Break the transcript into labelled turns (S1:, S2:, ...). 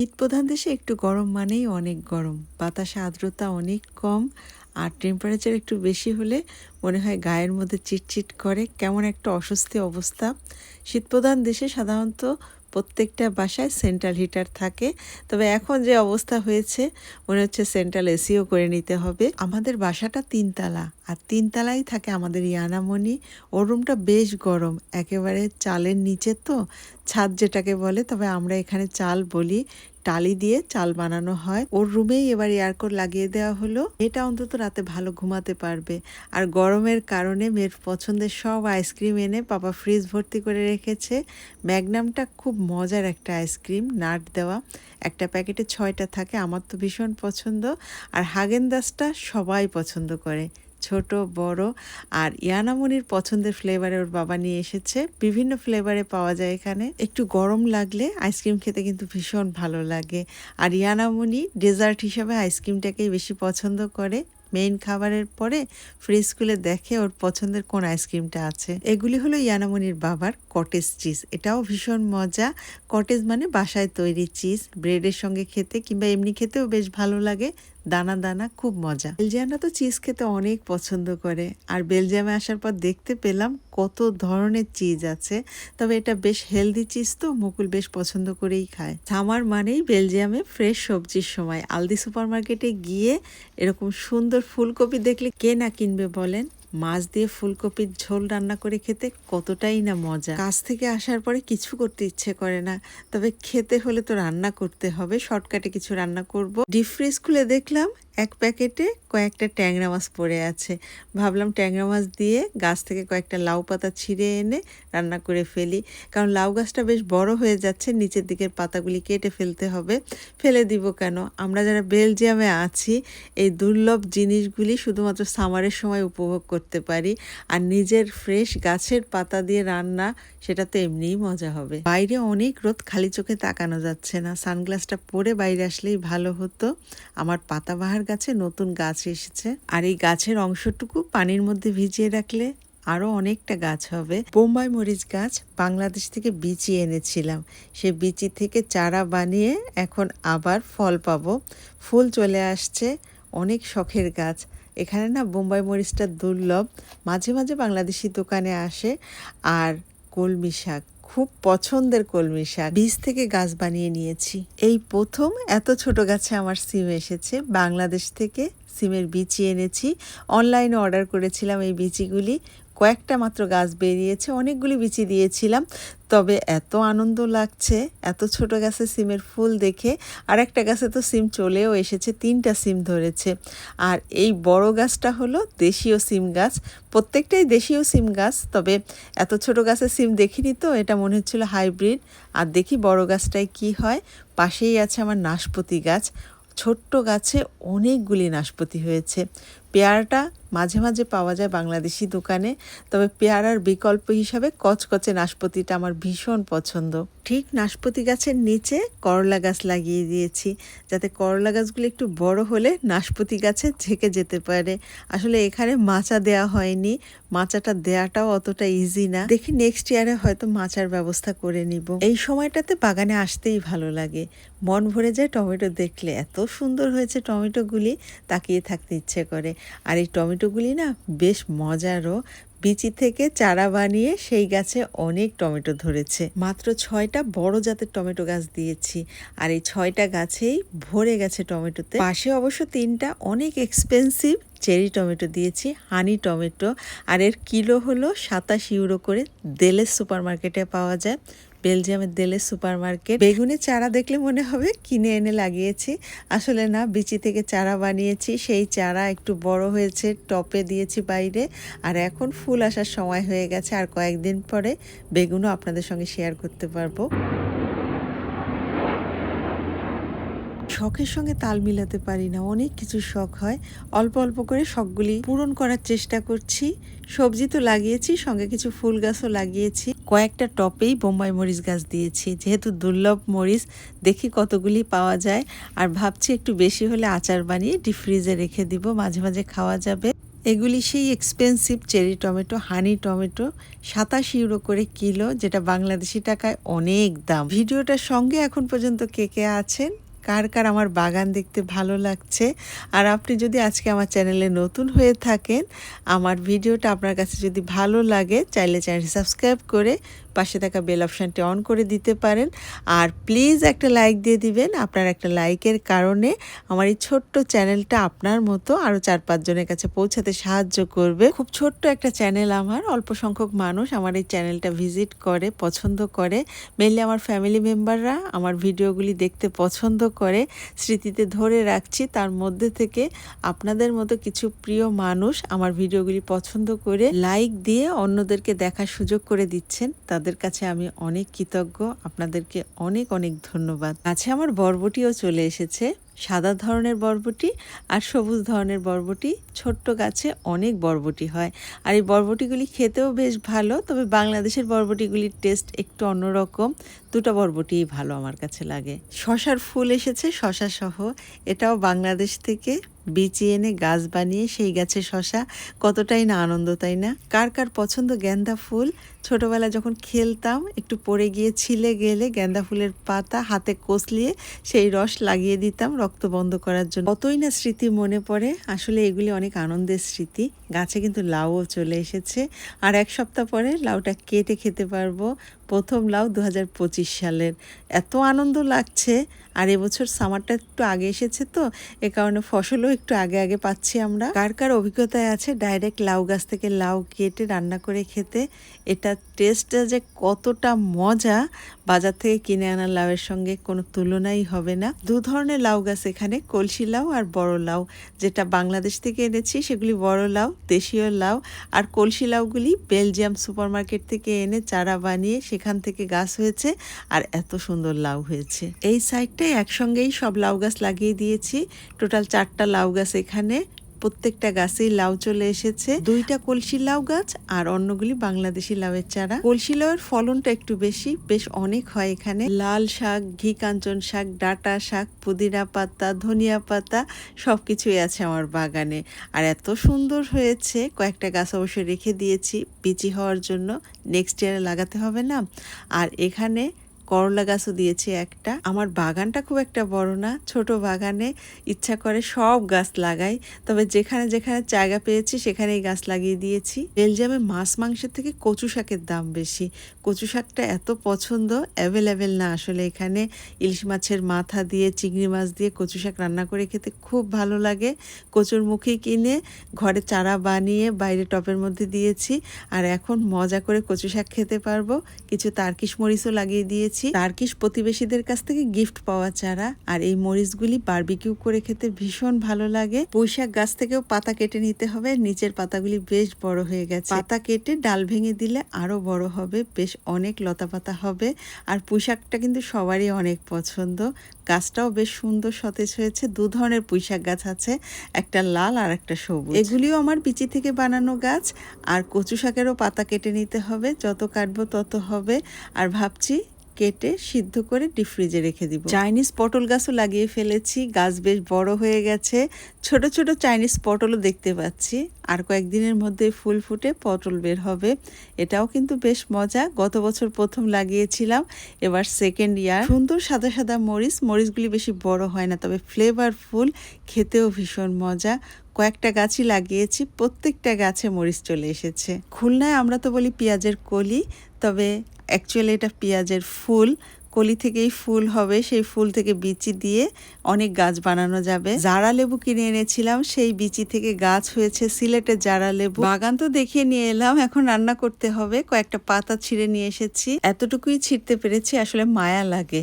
S1: শীতপ্রধান দেশে একটু গরম মানেই অনেক গরম। বাতাসে আর্দ্রতা অনেক কম, আর টেম্পারেচার একটু বেশি হলে মনে হয় গায়ের মধ্যে চিটচিট করে, কেমন একটা অস্বস্তি অবস্থা। শীতপ্রধান দেশে সাধারণত প্রত্যেকটা বাসায় সেন্ট্রাল হিটার থাকে, তবে এখন যে অবস্থা হয়েছে, মনে হচ্ছে সেন্ট্রাল এসিও করে নিতে হবে। আমাদের বাসাটা তিনতলা, আর তিনতলাই থাকে আমাদের ইয়ানামণি। ওর রুমটা বেশ গরম, একেবারে চালের নিচে তো, ছাদ যেটাকে বলে, তবে আমরা এখানে চাল বলি। টালি দিয়ে চাল বানানো হয়। ওর রুমেই এবার এয়ারকোড লাগিয়ে দেওয়া হলো। এটা অন্তত রাতে ভালো ঘুমাতে পারবে। আর গরমের কারণে মেয়ের পছন্দের সব আইসক্রিম এনে পাপা ফ্রিজ ভর্তি করে রেখেছে। ম্যাগনামটা খুব মজার একটা আইসক্রিম, নাট দেওয়া। একটা প্যাকেটে ছয়টা থাকে, আমার তো ভীষণ পছন্দ। আর হাগেন দাসটা সবাই পছন্দ করে। ছোট, বড় আর ইয়ানামনির পছন্দের ফ্লেভারে ওর বাবা নিয়ে এসেছে। বিভিন্ন ফ্লেভারে পাওয়া যায় এখানে। একটু গরম লাগলে আইসক্রিম খেতে কিন্তু ভীষণ ভালো লাগে। আর ইয়ানামনি ডেজার্ট হিসাবে আইসক্রিমটাকেই বেশি পছন্দ করে। মেইন খাবারের পরে ফ্রিজ খুলে দেখে ওর পছন্দের কোন আইসক্রিমটা আছে। এগুলি হলো ইয়ানামনির বাবার কটেজ চিজ এটাও ভীষণ মজা। কটেজ মানে বাসায় তৈরি চিজ ব্রেডের সঙ্গে খেতে কিংবা এমনি খেতেও বেশ ভালো লাগে। দানা দানা খুব মজা। বেলজিয়ামরা তো চিজ খেতে অনেক পছন্দ করে। আর বেলজিয়ামে আসার পর দেখতে পেলাম কত ধরনের চিজ আছে। তবে এটা বেশ হেলদি চিজ তো, মুকুল বেশ পছন্দ করেই খায়। সামার মানেই বেলজিয়ামে ফ্রেশ সবজির সময়। আলদি সুপার মার্কেটে গিয়ে এরকম সুন্দর ফুলকপি দেখলে কে না কিনবে বলেন? মাছ দিয়ে ফুলকপির ঝোল রান্না করে খেতে কতটাই না মজা। কাজ থেকে আসার পরে কিছু করতে ইচ্ছে করে না, তবে খেতে হলে তো রান্না করতে হবে। শর্টকাটে কিছু রান্না করব। ডিপ ফ্রিজ খুলে দেখলাম এক প্যাকেটে কয়েকটা ট্যাংরা মাছ পড়ে আছে। ভাবলাম ট্যাংরা মাছ দিয়ে গাছ থেকে কয়েকটা লাউ পাতা ছিঁড়ে এনে রান্না করে ফেলি। কারণ লাউ গাছটা বেশ বড় হয়ে যাচ্ছে, নিচের দিকের পাতাগুলি কেটে ফেলতে হবে। ফেলে দিব কেন? আমরা যারা বেলজিয়ামে আছি, এই দুর্লভ জিনিসগুলি শুধুমাত্র সামারের সময় উপভোগ করতে পারি। আর নিজের ফ্রেশ গাছের পাতা দিয়ে রান্না, সেটা তো এমনিই মজা হবে। বাইরে অনেক রোদ, খালি চোখে তাকানো যাচ্ছে না। সানগ্লাসটা পরে বাইরে আসলেই ভালো হতো। আমার পাতাবাহার গাছে নতুন গাছ এসেছে। আর এই গাছের অংশটুকু পানির মধ্যে ভিজিয়ে রাখলে আরও অনেকটা গাছ হবে। বোম্বাই মরিচ গাছ বাংলাদেশ থেকে বিচি এনেছিলাম। সে বিচি থেকে চারা বানিয়ে এখন আবার ফল পাবো। ফুল চলে আসছে, অনেক শখের গাছ। এখানে না বোম্বাই মরিচটা দুর্লভ। মাঝে মাঝে বাংলাদেশি দোকানে আসে। আর কলমি শাক। খুব পছন্দের কলমি শাক। বীজ থেকে গাছ বানিয়ে নিয়েছি। এই প্রথম এত ছোট গাছে আমার সিম এসেছে। বাংলাদেশ থেকে সিমের বিচি এনেছি। অনলাইনে অর্ডার করেছিলাম এই বিচিগুলি কয়েকটা মাত্র গাছ বেরিয়েছে। অনেকগুলি বিচি দিয়েছিলাম। তবে এত আনন্দ লাগছে, এত ছোট গাছে সিমের ফুল দেখে, আর একটা গাছে তো সিম চলেও এসেছে, তিনটা সিম ধরেছে। আর এই বড় গাছটা হলো দেশীয় সিম গাছ, প্রত্যেকটাই দেশীয় সিম গাছ, তবে এত ছোট গাছে সিম দেখিনি তো, এটা মনে হচ্ছিল হাইব্রিড। আর দেখি বড় গাছটায় কি হয়, পাশেই আছে আমার নাশপতি গাছ, ছোট্ট গাছে অনেকগুলি নাশপতি হয়েছে। পেয়ারাটা মাঝে মাঝে পাওয়া যায় বাংলাদেশি দোকানে, তবে পেয়ারার বিকল্প হিসাবে কচকচে নাশপতিটা আমার ভীষণ পছন্দ। ঠিক নাশপতি গাছের নিচে করলা গাছ লাগিয়ে দিয়েছি, যাতে করলা গাছগুলো একটু বড় হলে নাশপতি গাছে ঝেঁকে যেতে পারে। আসলে এখানে মাচা দেয়া হয়নি, মাচাটা দেয়াটাও অতটা ইজি না। দেখি নেক্সট ইয়ারে হয়তো মাচার ব্যবস্থা করে নিব। এই সময়টাতে বাগানে আসতেই ভালো লাগে। মন ভরে যায় টমেটো দেখলে। এত সুন্দর হয়েছে টমেটোগুলি, তাকিয়ে থাকতে ইচ্ছে করে। আর এই টমেটোগুলি না বেশ মজারও। বিচি থেকে চারা বানিয়ে সেই গাছে অনেক টমেটো ধরেছে। মাত্র ছয়টা বড় জাতের টমেটো গাছ দিয়েছি আর এই ছয়টা গাছেই ভরে গেছে টমেটোতে। পাশে অবশ্য তিনটা অনেক এক্সপেন্সিভ চেরি টমেটো দিয়েছি হানি টমেটো। আর এর কিলো হলো সাতাশ ইউরো করে দেলের সুপার মার্কেটে পাওয়া যায়। বেলজিয়ামের দেলে সুপার মার্কেট বেগুনের চারা দেখলে মনে হবে কিনে এনে লাগিয়েছি। আসলে না, বিচি থেকে চারা বানিয়েছি, সেই চারা একটু বড় হয়েছে, টপে দিয়েছি বাইরে। আর এখন ফুল আসার সময় হয়ে গেছে, আর কয়েকদিন পরে বেগুনও আপনাদের সঙ্গে শেয়ার করতে পারব। শখের সঙ্গে তাল মিলাতে পারি না। অনেক কিছু শখ হয়। অল্প অল্প করে শখগুলি পূরণ করার চেষ্টা করছি। সবজি তো লাগিয়েছি, সঙ্গে কিছু ফুল গাছও লাগিয়েছি। কয়েকটা টপেই বোম্বাই মরিচ গাছ দিয়েছি। যেহেতু দুর্লভ মরিচ, দেখি কতগুলি পাওয়া যায়। আর ভাবছি একটু বেশি হলে আচার বানিয়ে ডিপ ফ্রিজে রেখে দিব, মাঝে মাঝে খাওয়া যাবে। এগুলি সেই expensive cherry tomato honey tomato সাতাশ ইউরো করে কিলো, যেটা বাংলাদেশি টাকায় অনেক দাম। ভিডিওটার সঙ্গে এখন পর্যন্ত কে কে আছেন? কার কার আমার বাগান দেখতে ভালো লাগছে। আর আপনি যদি আজকে আমার চ্যানেলে নতুন হয়ে থাকেন, আমার ভিডিওটা আপনার কাছে যদি ভালো লাগে, চাইলে চ্যানেল সাবস্ক্রাইব করে পাশে থাকা বেল অপশানটি অন করে দিতে পারেন। আর প্লিজ একটা লাইক দিয়ে দিবেন। আপনার একটা লাইকের কারণে আমার এই ছোট্ট চ্যানেলটা আপনার মতো আরও চার পাঁচজনের কাছে পৌঁছাতে সাহায্য করবে। খুব ছোট্ট একটা চ্যানেল আমার। অল্প সংখ্যক মানুষ আমার এই চ্যানেলটা ভিজিট করে, পছন্দ করে। মেনলি আমার ফ্যামিলি মেম্বাররা আমার ভিডিওগুলি দেখতে পছন্দ করে। স্মৃতিতে ধরে রাখছি, তার মধ্যে থেকে আপনাদের মতো কিছু প্রিয় মানুষ আমার ভিডিওগুলি পছন্দ করে লাইক দিয়ে অন্যদেরকে দেখার সুযোগ করে দিচ্ছেন। তাদের কাছে আমি অনেক কৃতজ্ঞ। আপনাদেরকে অনেক অনেক ধন্যবাদ। আছে আমার বরবটিও চলে এসেছে। সাদা ধরনের বরবটি আর সবুজ ধরনের বরবটি। ছোট্ট গাছে অনেক বরবটি হয়। আর এই বরবটিগুলি খেতেও বেশ ভালো, তবে বাংলাদেশের বরবটিগুলির টেস্ট একটু অন্যরকম। দুটো বরবটিই ভালো আমার কাছে লাগে। শশার ফুল এসেছে, শশা সহ। এটাও বাংলাদেশ থেকে বিচি এনে গাছ বানিয়ে সেই গাছে শশা। কতটাই না আনন্দ, তাই না? কার কার পছন্দ গেন্দা ফুল? ছোটবেলা যখন খেলতাম, একটু পড়ে গিয়ে ছিলে গেলে গেন্দা ফুলের পাতা হাতে কষলিয়ে সেই রস লাগিয়ে দিতাম রক্ত বন্ধ করার জন্য। কতই না স্মৃতি মনে পড়ে। আসলে এগুলি অনেক আনন্দের স্মৃতি। গাছে কিন্তু লাউও চলে এসেছে। আর এক সপ্তাহ পরে লাউটা কেটে খেতে পারব। প্রথম লাউ দু হাজার পঁচিশ সালের। এত আনন্দ লাগছে। আর এবছর সামারটা একটু আগে এসেছে তো, এ কারণে ফসলও একটু আগে আগে পাচ্ছি আমরা। কার কার অভিজ্ঞতায় আছে ডাইরেক্ট লাউ গাছ থেকে লাউ কেটে রান্না করে খেতে? এটা টেস্টটা যে কতটা মজা! বাজার থেকে কিনে আনা লাউয়ের সঙ্গে কোনো তুলনাই হবে না। দু ধরনের লাউ গাছ এখানে, কলসি লাউ আর বড় লাউ। যেটা বাংলাদেশ থেকে এনেছি, সেগুলি বড় লাউ, দেশীয় লাউ আর কলসি লাউগুলি বেলজিয়াম সুপারমার্কেট থেকে এনে চারা বানিয়ে সেখান থেকে গাছ হয়েছে আর এত সুন্দর লাউ হয়েছে। এই সাইডটায় একসঙ্গেই সব লাউ গাছ লাগিয়ে দিয়েছি। টোটাল চারটা লাউ গাছ এখানে প্রত্যেকটা গাছেই লাউ চলে এসেছে। দুইটা কলসি লাউ গাছ আর অন্যগুলি বাংলাদেশি লাউয়ের চারা। কলসি লাউয়ের ফলনটা একটু বেশি, বেশ অনেক হয় এখানে। লাল শাক, ঘি, কাঞ্চন শাক, ডাটা শাক, পুদিনা পাতা, ধনিয়া পাতা সব কিছুই আছে আমার বাগানে। আর এত সুন্দর হয়েছে, কয়েকটা গাছ অবশ্যই রেখে দিয়েছি, বিচি হওয়ার জন্য। নেক্সট ইয়ারে লাগাতে হবে না। আর এখানে করলা গাছও দিয়েছি একটা। আমার বাগানটা খুব একটা বড় না, ছোট বাগানে ইচ্ছা করে সব গাছ লাগাই। তবে যেখানে যেখানে জায়গা পেয়েছি, সেখানেই গাছ লাগিয়ে দিয়েছি। বেলজিয়ামে মাছ মাংসের থেকে কচু শাকের দাম বেশি। কচু শাকটা এত পছন্দ অ্যাভেলেবেল না আসলে এখানে। ইলিশ মাছের মাথা দিয়ে, চিংড়ি মাছ দিয়ে কচু শাক রান্না করে খেতে খুব ভালো লাগে। কচুর মুখে কিনে ঘরে চারা বানিয়ে বাইরে টপের মধ্যে দিয়েছি। আর এখন মজা করে কচু শাক খেতে পারব। কিছু তারকিশ মরিচও লাগিয়ে দিয়েছি। তারকিশ প্রতিবেশীদের কাছ থেকে গিফট পাওয়া চারা। আর এই মরিচগুলি বারবিকিউ করে খেতে ভীষণ ভালো লাগে। পুঁইশাক গাছ থেকেও পাতা কেটে নিতে হবে। নিচের পাতাগুলি বেশ বড় হয়ে গেছে। পাতা কেটে ডাল ভেঙে দিলে আরও বড় হবে। বেশ অনেক লতা পাতা হবে। আর পুঁইশাকটা কিন্তু সবারই অনেক পছন্দ। গাছটাও বেশ সুন্দর সতেজ হয়েছে। দু ধরনের পুঁইশাক গাছ আছে। একটা লাল আর একটা সবুজ। এগুলিও আমার বিচি থেকে বানানো গাছ। আর কচু শাকেরও পাতা কেটে নিতে হবে। যত কাটবো তত হবে। আর ভাবছি কেটে সিদ্ধ করে ডিপ ফ্রিজে রেখে দিব। চাইনিজ পটল গাছও লাগিয়ে ফেলেছি, গাছ বেশ বড় হয়ে গেছে। ছোট ছোট চাইনিজ পটলও দেখতে পাচ্ছি। আর কয়েকদিনের মধ্যে ফুল ফুটে পটল বের হবে। এটাও কিন্তু বেশ মজা। গত বছর প্রথম লাগিয়েছিলাম, এবার সেকেন্ড ইয়ার সুন্দর সাদা সাদা মরিচ। মরিচগুলি বেশি বড় হয় না, তবে ফ্লেভারফুল খেতেও ভীষণ মজা। কয়েকটা গাছই লাগিয়েছি, প্রত্যেকটা গাছে মরিচ চলে এসেছে। খুলনায় আমরা তো বলি পেঁয়াজের কলি, তবে অ্যাকচুয়ালি এটা পেঁয়াজের ফুল। কলি থেকেই ফুল হবে, সেই ফুল থেকে বিচি দিয়ে অনেক গাছ বানানো যাবে। জারা লেবু কিনে এনেছিলাম, সেই বিচি থেকে গাছ হয়েছে সিলেটের জারা লেবু। বাগান তো দেখিয়ে নিয়ে এলাম, এখন রান্না করতে হবে। কয়েকটা পাতা ছিঁড়ে নিয়ে এসেছি। এতটুকুই ছিঁড়তে পেরেছি, আসলে মায়া লাগে।